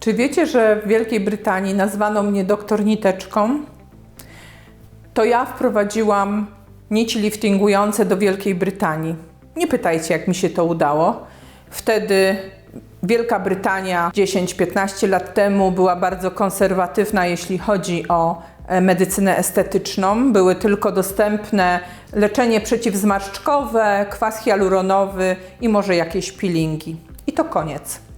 Czy wiecie, że w Wielkiej Brytanii nazwano mnie doktor niteczką? To ja wprowadziłam nici liftingujące do Wielkiej Brytanii. Nie pytajcie, jak mi się to udało. Wtedy Wielka Brytania 10-15 lat temu była bardzo konserwatywna, jeśli chodzi o e, medycynę estetyczną. Były tylko dostępne leczenie przeciwzmarszczkowe, kwas hialuronowy i może jakieś peelingi. I to koniec.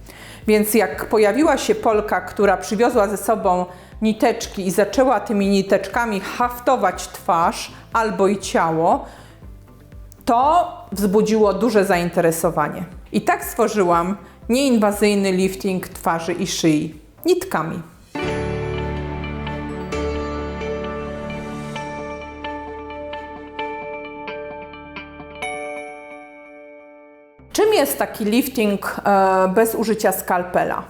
Więc jak pojawiła się Polka, która przywiozła ze sobą niteczki i zaczęła tymi niteczkami haftować twarz albo i ciało, to wzbudziło duże zainteresowanie. I tak stworzyłam nieinwazyjny lifting twarzy i szyi nitkami. Czym jest taki lifting e, bez użycia skalpela?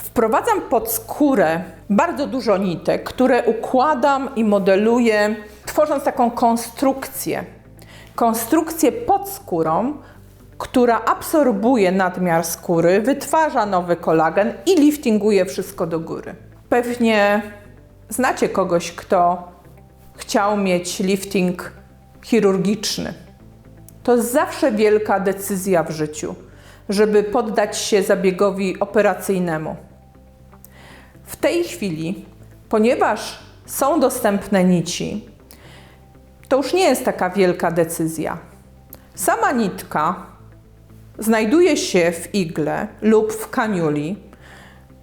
Wprowadzam pod skórę bardzo dużo nitek, które układam i modeluję, tworząc taką konstrukcję. Konstrukcję pod skórą, która absorbuje nadmiar skóry, wytwarza nowy kolagen i liftinguje wszystko do góry. Pewnie znacie kogoś, kto chciał mieć lifting chirurgiczny. To zawsze wielka decyzja w życiu, żeby poddać się zabiegowi operacyjnemu. W tej chwili, ponieważ są dostępne nici, to już nie jest taka wielka decyzja. Sama nitka znajduje się w igle lub w kaniuli,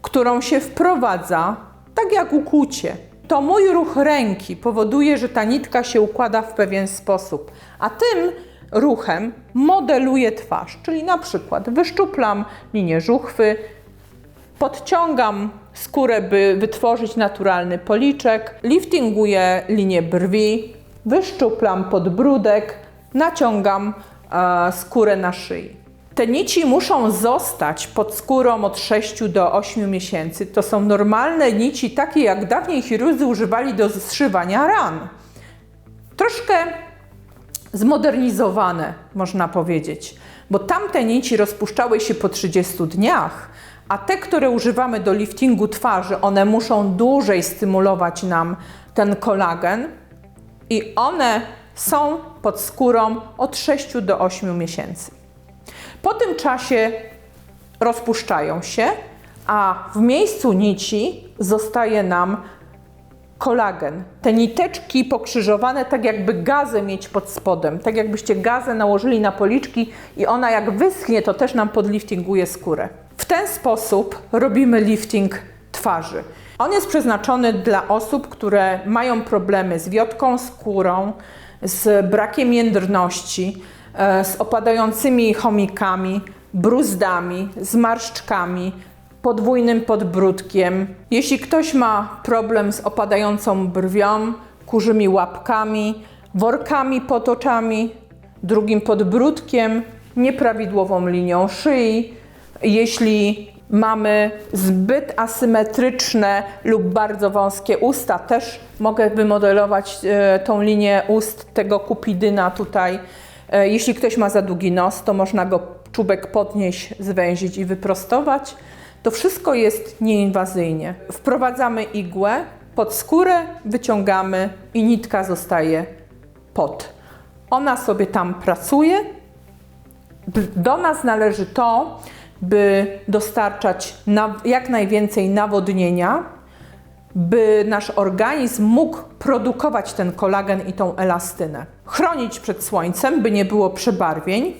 którą się wprowadza, tak jak ukłucie. To mój ruch ręki powoduje, że ta nitka się układa w pewien sposób, a tym ruchem modeluję twarz, czyli na przykład wyszczuplam linię żuchwy, podciągam skórę, by wytworzyć naturalny policzek, liftinguję linię brwi, wyszczuplam podbródek, naciągam e, skórę na szyi. Te nici muszą zostać pod skórą od 6 do 8 miesięcy. To są normalne nici, takie jak dawniej chirurdzy używali do zszywania ran. Troszkę zmodernizowane, można powiedzieć, bo tamte nici rozpuszczały się po 30 dniach, a te, które używamy do liftingu twarzy, one muszą dłużej stymulować nam ten kolagen i one są pod skórą od 6 do 8 miesięcy. Po tym czasie rozpuszczają się, a w miejscu nici zostaje nam kolagen. Te niteczki pokrzyżowane, tak jakby gazę mieć pod spodem, tak jakbyście gazę nałożyli na policzki i ona jak wyschnie, to też nam podliftinguje skórę. W ten sposób robimy lifting twarzy. On jest przeznaczony dla osób, które mają problemy z wiotką skórą, z brakiem jędrności, e, z opadającymi chomikami, bruzdami, zmarszczkami, podwójnym podbródkiem. Jeśli ktoś ma problem z opadającą brwią, kurzymi łapkami, workami pod oczami, drugim podbródkiem, nieprawidłową linią szyi, jeśli mamy zbyt asymetryczne lub bardzo wąskie usta, też mogę wymodelować e, tą linię ust tego kupidyna tutaj. E, jeśli ktoś ma za długi nos, to można go czubek podnieść, zwęzić i wyprostować. To wszystko jest nieinwazyjnie. Wprowadzamy igłę pod skórę, wyciągamy i nitka zostaje pod. Ona sobie tam pracuje. Do nas należy to, by dostarczać jak najwięcej nawodnienia, by nasz organizm mógł produkować ten kolagen i tą elastynę. Chronić przed słońcem, by nie było przebarwień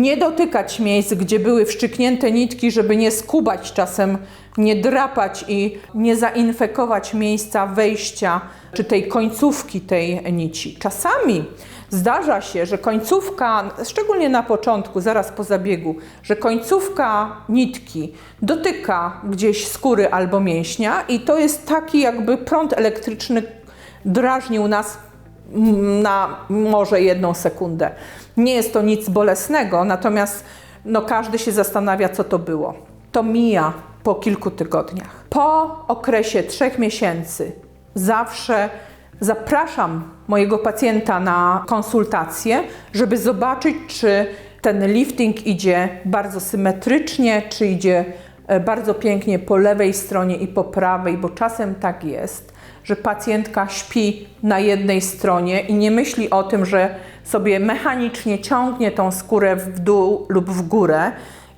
nie dotykać miejsc, gdzie były wszczyknięte nitki, żeby nie skubać czasem, nie drapać i nie zainfekować miejsca wejścia czy tej końcówki tej nici. Czasami zdarza się, że końcówka, szczególnie na początku, zaraz po zabiegu, że końcówka nitki dotyka gdzieś skóry albo mięśnia i to jest taki jakby prąd elektryczny drażnił nas na może jedną sekundę. Nie jest to nic bolesnego, natomiast no, każdy się zastanawia, co to było. To mija po kilku tygodniach. Po okresie trzech miesięcy zawsze zapraszam mojego pacjenta na konsultację, żeby zobaczyć, czy ten lifting idzie bardzo symetrycznie, czy idzie e, bardzo pięknie po lewej stronie i po prawej, bo czasem tak jest, że pacjentka śpi na jednej stronie i nie myśli o tym, że sobie mechanicznie ciągnie tą skórę w dół lub w górę.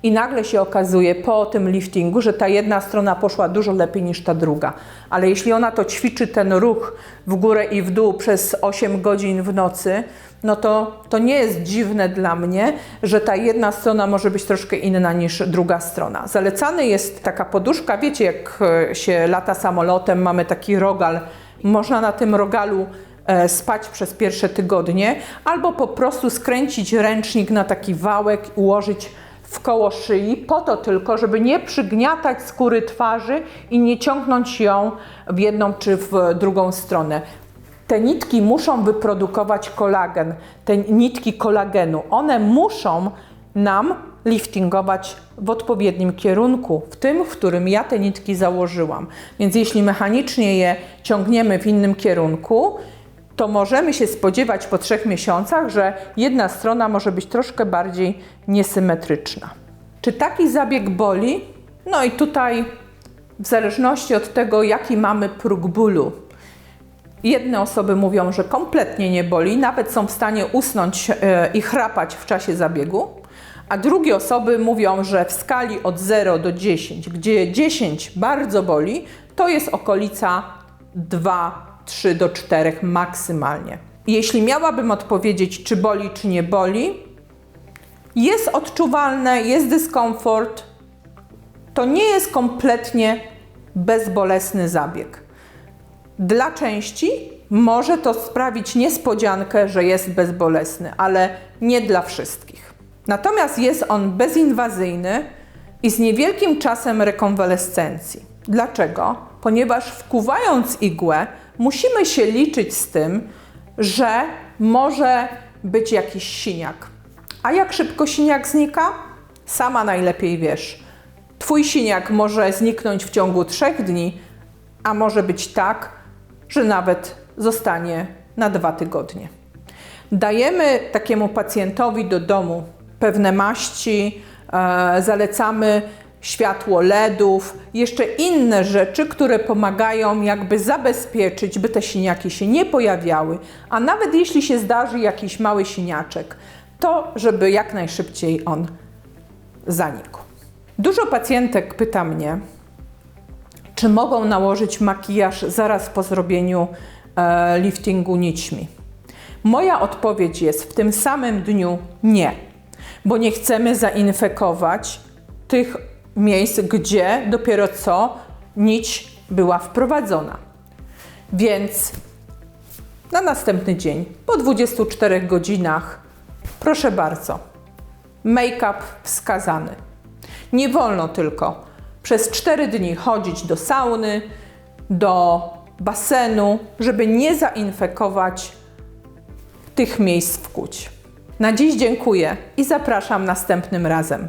I nagle się okazuje po tym liftingu, że ta jedna strona poszła dużo lepiej niż ta druga. Ale jeśli ona to ćwiczy ten ruch w górę i w dół przez 8 godzin w nocy, no to, to nie jest dziwne dla mnie, że ta jedna strona może być troszkę inna niż druga strona. Zalecany jest taka poduszka, wiecie jak e, się lata samolotem, mamy taki rogal, można na tym rogalu e, spać przez pierwsze tygodnie, albo po prostu skręcić ręcznik na taki wałek ułożyć w koło szyi, po to tylko, żeby nie przygniatać skóry twarzy i nie ciągnąć ją w jedną czy w drugą stronę. Te nitki muszą wyprodukować kolagen, te nitki kolagenu. One muszą nam liftingować w odpowiednim kierunku, w tym, w którym ja te nitki założyłam. Więc jeśli mechanicznie je ciągniemy w innym kierunku, to możemy się spodziewać po trzech miesiącach, że jedna strona może być troszkę bardziej niesymetryczna. Czy taki zabieg boli? No i tutaj, w zależności od tego, jaki mamy próg bólu, Jedne osoby mówią, że kompletnie nie boli, nawet są w stanie usnąć e, i chrapać w czasie zabiegu, a drugie osoby mówią, że w skali od 0 do 10, gdzie 10 bardzo boli, to jest okolica 2, 3 do 4 maksymalnie. Jeśli miałabym odpowiedzieć, czy boli, czy nie boli, jest odczuwalne, jest dyskomfort, to nie jest kompletnie bezbolesny zabieg. Dla części może to sprawić niespodziankę, że jest bezbolesny, ale nie dla wszystkich. Natomiast jest on bezinwazyjny i z niewielkim czasem rekonwalescencji. Dlaczego? Ponieważ wkuwając igłę, musimy się liczyć z tym, że może być jakiś siniak. A jak szybko siniak znika? Sama najlepiej wiesz. Twój siniak może zniknąć w ciągu trzech dni, a może być tak, że nawet zostanie na dwa tygodnie. Dajemy takiemu pacjentowi do domu pewne maści, e, zalecamy światło LEDów, jeszcze inne rzeczy, które pomagają jakby zabezpieczyć, by te siniaki się nie pojawiały, a nawet jeśli się zdarzy jakiś mały siniaczek, to żeby jak najszybciej on zanikł. Dużo pacjentek pyta mnie, czy mogą nałożyć makijaż zaraz po zrobieniu e, liftingu nićmi? Moja odpowiedź jest w tym samym dniu nie, bo nie chcemy zainfekować tych miejsc, gdzie dopiero co nić była wprowadzona. Więc na następny dzień, po 24 godzinach, proszę bardzo, make-up wskazany. Nie wolno tylko przez 4 dni chodzić do sauny, do basenu, żeby nie zainfekować tych miejsc w kuć. Na dziś dziękuję i zapraszam następnym razem.